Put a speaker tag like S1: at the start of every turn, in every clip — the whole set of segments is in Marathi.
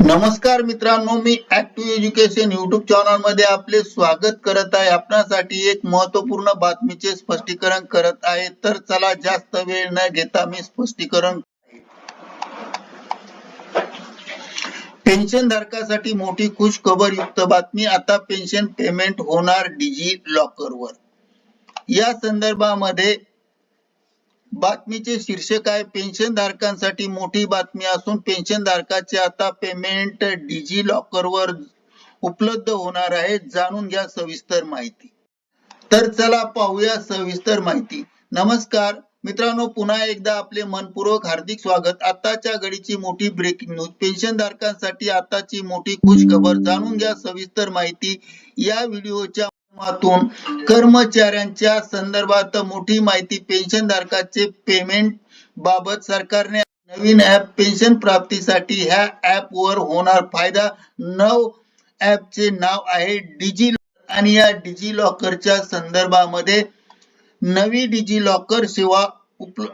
S1: नमस्कार मित्रांनो मी ऍक्टिव्ह एज्युकेशन युट्यूब चॅनलमध्ये आपले स्वागत करत आहे. आपणासाठी एक महत्त्वपूर्ण बातमीचे स्पष्टीकरण करत आहे. तर चला जास्त वेळ न घेता मी स्पष्टीकरण पेन्शन धारकासाठी मोठी खुश खबर युक्त बातमी. आता पेन्शन पेमेंट होणार डिजी लॉकरवर या संदर्भामध्ये बातमीचे शीर्षक आहे पेन्शन धारकांसाठी मोठी बातमी असून पेन्शन धारकाचे आता पेमेंट डिजी लॉकरवर उपलब्ध होणार आहे जाणून घ्या सविस्तर माहिती. तर चला पाहूया सविस्तर माहिती. नमस्कार मित्रांनो पुन्हा एकदा आपले मनपूर्वक हार्दिक स्वागत. आताच्या घडीची मोठी ब्रेकिंग न्यूज पेन्शन धारकांसाठी आताची मोठी खुश खबर जाणून घ्या सविस्तर माहिती. या व्हिडिओच्या माध्यमातून कर्मचाऱ्यांच्या संदर्भात मोठी माहिती पेन्शन धारकाचे पेमेंट बाबत सरकारने नवीन ऍप पेन्शन प्राप्तीसाठी ह्या ऍप वर होणार फायदा. नव ऍप चे नाव आहे डिजी आणि या डिजी लॉकरच्या संदर्भामध्ये नवी डिजी लॉकर सेवा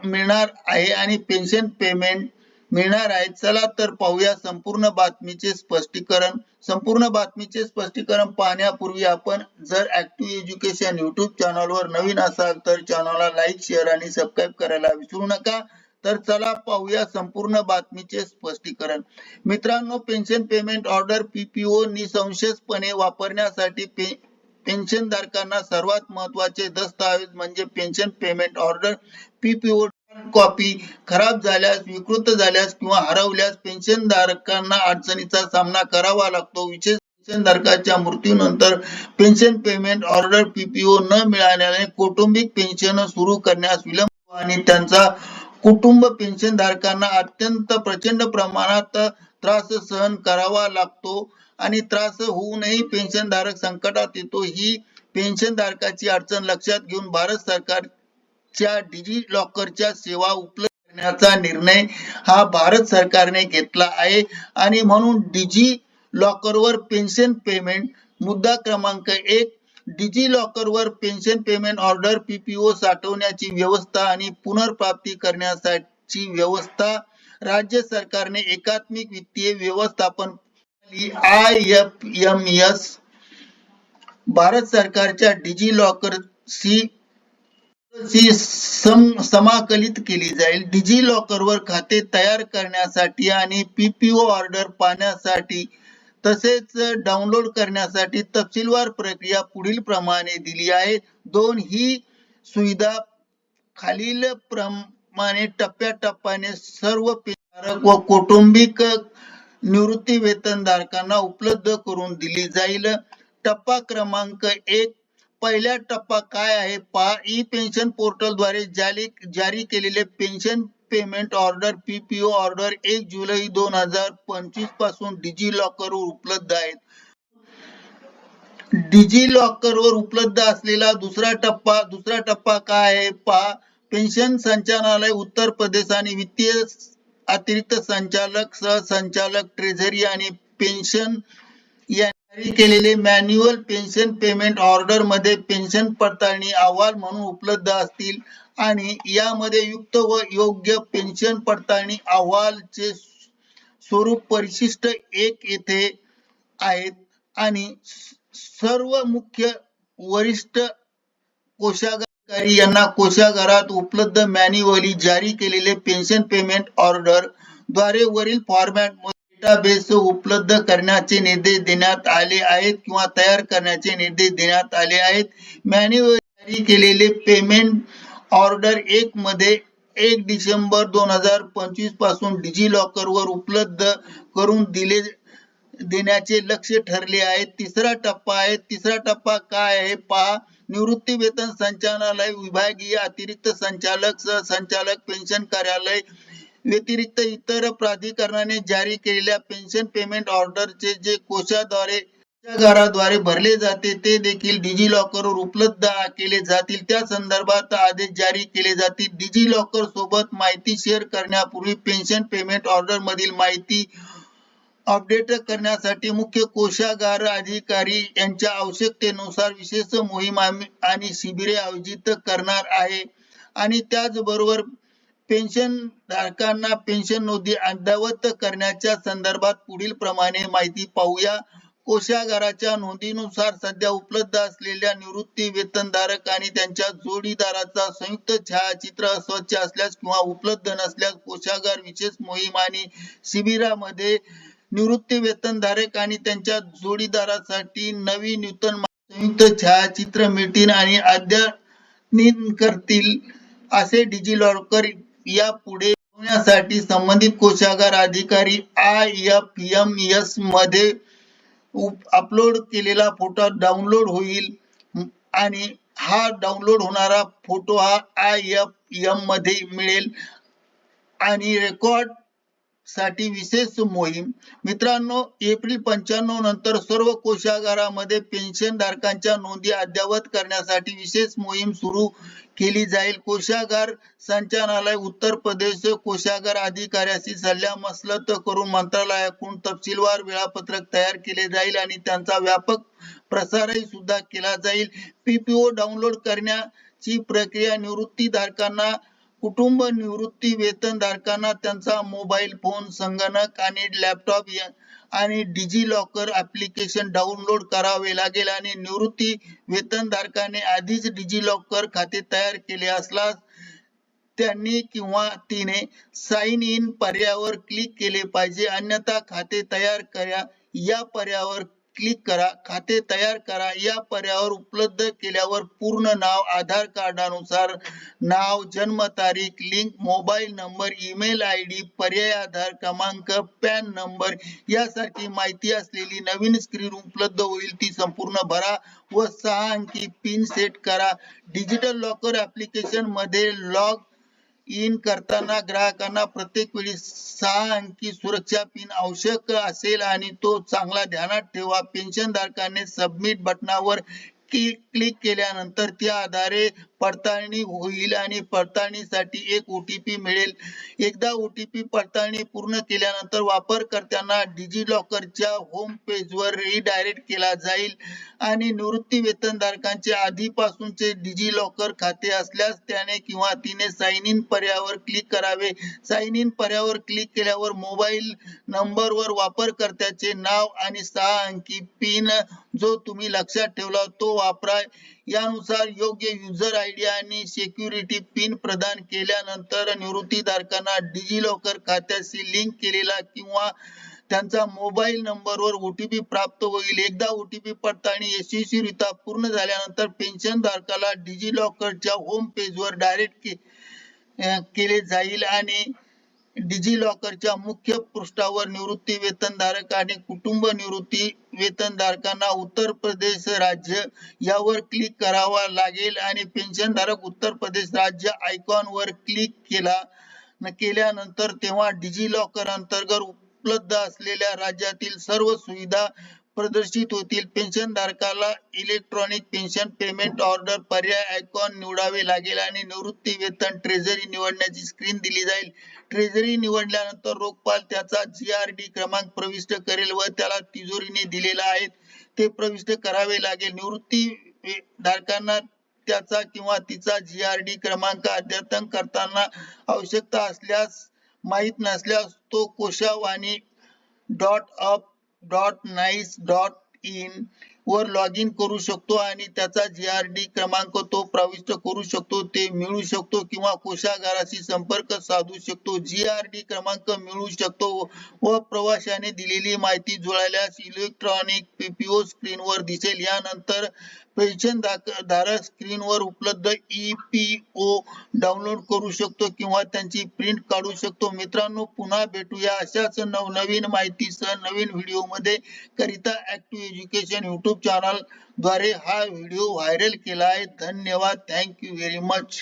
S1: मिळणार आहे आणि पेन्शन पेमेंट मिळणार आहे. चला तर पाहूया संपूर्ण बातमीचे स्पष्टीकरण. संपूर्ण बातमीचे स्पष्टीकरण पाहण्यापूर्वी आपण जर ऍक्टिव्ह एज्युकेशन युट्यूब चॅनलवर नवीन असाल तर चॅनलला लाईक शेअर आणि सबस्क्राईब करायला विसरू नका. तर चला पाहूया संपूर्ण बातमीचे स्पष्टीकरण. मित्रांनो पेन्शन पेमेंट ऑर्डर पीपीओ निसंशयपणे वापरण्यासाठी पे पेन्शन धारकांना सर्वात महत्त्वाचे दस्तावेज म्हणजे pension payment order PPO copy खराब झाल्यास विकृत झाल्यास किंवा हरवल्यास पेन्शन धारकांना अडचणीचा सामना करावा लागतो. विशेष पेन्शन धारकाच्या मृत्यूनंतर पेन्शन पेमेंट ऑर्डर पीपीओ न मिळाल्याने कौटुंबिक पेन्शन सुरू करण्यास विलंब आणि त्यांचा कुटुंब पेन्शन धारकांना अत्यंत प्रचंड प्रमाणात त्रास सहन करावा लागतो आणि त्रास होऊनही पेन्शन धारक संकटात येतो. ही पेन्शन धारकाची अडचण लक्षात घेऊन भारत सरकार च्या डिजी लॉकरच्या सेवा उपलब्ध करण्याचा निर्णय हा भारत सरकारने घेतला आहे. आणि म्हणून डिजी लॉकरवर पेन्शन पेमेंट मुद्दा क्रमांक एक डिजी लॉकरवर पेन्शन पेमेंट ऑर्डर पीपीओ साठवण्याची व्यवस्था आणि पुनर्प्राप्ती करण्यासाठी व्यवस्था राज्य सरकारने एकात्मिक वित्तीय व्यवस्थापन I F M S Bharat सरकारच्या डिजी लॉकर सी ची सम समाकलित केली जाईल. डिजी लॉकरवर खाते तयार करण्यासाठी आणि पीपीओ ऑर्डर पाहण्यासाठी तसेच डाउनलोड करण्यासाठी तपशीलवार प्रक्रिया पुढील प्रमाणे दिली आहे. दोन ही सुविधा खालील प्रमाणे टप्प्याटप्प्याने सर्व पेधारक व कौटुंबिक निवृत्ती वेतनधारकांना उपलब्ध करून दिली जाईल. टप्पा क्रमांक एक पहिला टप्पा काय आहे? पा ई पेन्शन पोर्टलद्वारे जारी जारी केलेले pension payment order PPO order एक जुलै दोन हजार पंचवीसपासून डिजी लॉकर वर उपलब्ध आहेत. डिजी लॉकर वर उपलब्ध असलेला दुसरा टप्पा दुसरा टप्पा काय आहे? पहा पेन्शन संचालनालय उत्तर प्रदेश आणि वित्तीय अतिरिक्त संचालक सहसंचालक ट्रेझरी आणि पेन्शन जारी केलेले मॅन्युअल पेन्शन पेमेंट ऑर्डरमध्ये पेन्शन पडताळणी अहवाल म्हणून उपलब्ध असतील आणि यामध्ये युक्त व योग्य पेन्शन पडताळणी अहवालचे स्वरूप परिशिष्ट एक येथे आहेत आणि सर्व मुख्य वरिष्ठ कोशागारी यांना कोशागारात उपलब्ध मॅन्युअली जारी केलेले पेन्शन पेमेंट ऑर्डरद्वारे वरील फॉर्मॅट डेटाबेस उपलब्ध करण्याचे निर्देश देण्यात आले आहेत किंवा तयार करण्याचे निर्देश देण्यात आले आहेत. मॅन्युअल जारी केलेले पेमेंट ऑर्डर एक मध्ये एक डिसेंबर दोन हजार पंचवीसपासून डिजी लॉकर वर उपलब्ध करून दिले देण्याचे लक्ष ठरले आहे. तिसरा टप्पा आहे. तिसरा टप्पा काय आहे? पहा. निवृत्ती वेतन संचालनालय विभागीय अतिरिक्त संचालक सहसंचालक पेन्शन कार्यालय व्यतिरिक्त इतर प्राधिकरणाने जारी केलेल्या पेन्शन पेमेंट ऑर्डरचे जे कोशाद्वारे कोषागाराद्वारे भरले जाते ते देखील डिजी लॉकरवर उपलब्ध केले जातील. त्या संदर्भात आदेश जारी केले जातील. डिजी लॉकर सोबत माहिती शेअर करण्यापूर्वी पेन्शन पेमेंट ऑर्डर मधील माहिती अपडेट करण्यासाठी मुख्य कोशागार अधिकारी यांच्या आवश्यकतेनुसार विशेष मोहीम आणि शिबिरे आयोजित करणार आहे. आणि त्याचबरोबर पेन्शन धारकांना पेन्शन नोंदी अद्ययावत करण्याच्या संदर्भात पुढील प्रमाणे माहिती पाहूया. कोषागाराच्या नोंदीनुसार सध्या उपलब्ध असलेल्या निवृत्ती वेतनधारक आणि त्यांच्या जोडीदाराचा संयुक्त छायाचित्र अस्वच्छ असल्यास किंवा उपलब्ध नसल्यास कोशागार विशेष मोहीम आणि शिबिरामध्ये निवृत्ती वेतनधारक आणि त्यांच्या जोडीदारासाठी नवीन नूतन संयुक्त छायाचित्र मिळतील आणि अद्ययावत करतील असे डिजिलॉकर यापुढे होण्यासाठी संबंधित कोषागार अधिकारी आय एफ एम एसमध्ये अपलोड केलेला फोटो डाउनलोड होईल. आणि हा डाउनलोड होणारा फोटो हा आय एफ एममध्ये मिळेल. आणि रेकॉर्ड साठी विशेष मोहीम. मित्रांनो एप्रिल पंच्याण्णव नंतर सर्व कोषागारामध्ये पेन्शन धारकांच्या नोंदी अद्ययावत करण्यासाठी विशेष मोहीम सुरू केली जाईल. कोषागार संचालनालय उत्तर प्रदेश कोशागार अधिकाऱ्याशी सल्लामसलत करून मंत्रालयाकडून तपशीलवार वेळापत्रक तयार केले जाईल आणि त्यांचा व्यापक प्रसारही सुद्धा केला जाईल. पीपीओ डाउनलोड करण्याची प्रक्रिया निवृत्ती धारकांना कुटुंब निवृत्ती वेतन धारकांना त्यांचा मोबाईल फोन संगणक आणि लॅपटॉप आणि डिजी लॉकर ऍप्लिकेशन डाउनलोड करावे लागेल आणि निवृत्ती वेतन धारकाने आधीच डिजी लॉकर खाते तयार केले असल्यास त्यांनी किंवा तिने साइन इन पर्यायावर क्लिक केले पाहिजे. अन्यथा खाते तयार करा. या पर्यायावर क्लिक करा खाते तयार करा. या पर्यायावर उपलब्ध केल्यावर पूर्ण नाव आधार कार्डानुसार नाव जन्म तारीख link mobile number email I D पर्याय आधार क्रमांक पॅन नंबर यासारखी माहिती असलेली नवीन स्क्रीन उपलब्ध होईल ती संपूर्ण भरा व सहा अंकी पिन सेट करा. डिजिटल लॉकर ऍप्लिकेशनमध्ये लॉग इन करताना ग्राहकांना प्रत्येक वेळी सहा अंकी सुरक्षा पिन आवश्यक असेल आणि तो चांगला ध्यानात ठेवा. पेन्शन धारकाने सबमिट बटनावर क्लिक केल्यानंतर त्या आधारे पडताळणी होईल आणि पडताळणीसाठी एक ओटीपी मिळेल. एकदा ओटीपी पडताळणी पूर्ण केल्यानंतर वापरकर्त्यांना डिजी लॉकरच्या होम पेजवर रिडायरेक्ट केला जाईल आणि निवृत्ती वेतनधारकांचे आधीपासूनचे डिजी लॉकर खाते असल्यास त्याने किंवा तिने साइन इन पर्यायावर क्लिक करावे. साइन इन पर्यायावर क्लिक केल्यावर मोबाईल नंबरवर वापरकर्त्याचे नाव आणि सहा अंकी पिन जो तुम्ही लक्षात ठेवला तो वापरा. यानुसार योग्य युजर आयडी आणि सिक्युरिटी पिन प्रदान केल्यानंतर निवृत्तीधारकांना डिजी लॉकर खात्याशी लिंक केलेला किंवा त्यांचा मोबाईल नंबरवर ओटीपी प्राप्त होईल. एकदा ओटीपी पडताळणी यशस्वीरित्या पूर्ण झाल्यानंतर पेन्शन धारकाला डिजी लॉकरच्या होम पेजवर डायरेक्ट केले जाईल आणि डिजी लॉकरच्या मुख्य पृष्ठावर निवृत्ती वेतनधारक आणि कुटुंब निवृत्ती वेतनधारकांना उत्तर प्रदेश राज्य यावर क्लिक करावा लागेल आणि पेन्शनधारक उत्तर प्रदेश राज्य आयकॉन वर क्लिक केला केल्यानंतर तेव्हा डिजी लॉकर अंतर्गत उपलब्ध असलेल्या राज्यातील सर्व सुविधा प्रदर्शित होतील. पेन्शन धारकाला इलेक्ट्रॉनिक पेन्शन पेमेंट ऑर्डर पर्याय आयकॉन निवडावे लागेल आणि निवृत्ती वेतन ट्रेझरी निवडण्याची स्क्रीन दिली जाईल. ट्रेझरी निवडल्यानंतर रोखपाल त्याचा जी आर डी क्रमांक प्रविष्ट करेल व त्याला तिजोरीने दिलेला आहे. ते प्रविष्ट करावे लागेल. निवृत्ती धारकांना त्याचा किंवा तिचा जी आर डी क्रमांक अद्यतन करताना आवश्यकता असल्यास माहीत नसल्यास तो Koshvani dot up dot nic dot in वर लॉग इन करू शकतो आणि त्याचा जी आर डी क्रमांक तो प्रविष्ट करू शकतो ते मिळू शकतो किंवा कोशागाराशी संपर्क साधू शकतो. जी आर डी क्रमांक मिळू शकतो व प्रवाशाने दिलेली माहिती जुळल्यास इलेक्ट्रॉनिक पीपीओ स्क्रीनवर दिसेल. यानंतर पेन्शन धारक स्क्रीनवर उपलब्ध ईपीओ डाउनलोड करू शकतो किंवा त्यांची प्रिंट काढू शकतो. मित्रांनो पुन्हा भेटूया अशाच नवनवीन माहितीसह नवीन व्हिडिओमध्ये करिता ऍक्टिव्ह एज्युकेशन युट्यूब चॅनलद्वारे हा व्हिडिओ व्हायरल केला आहे. धन्यवाद. Thank you very much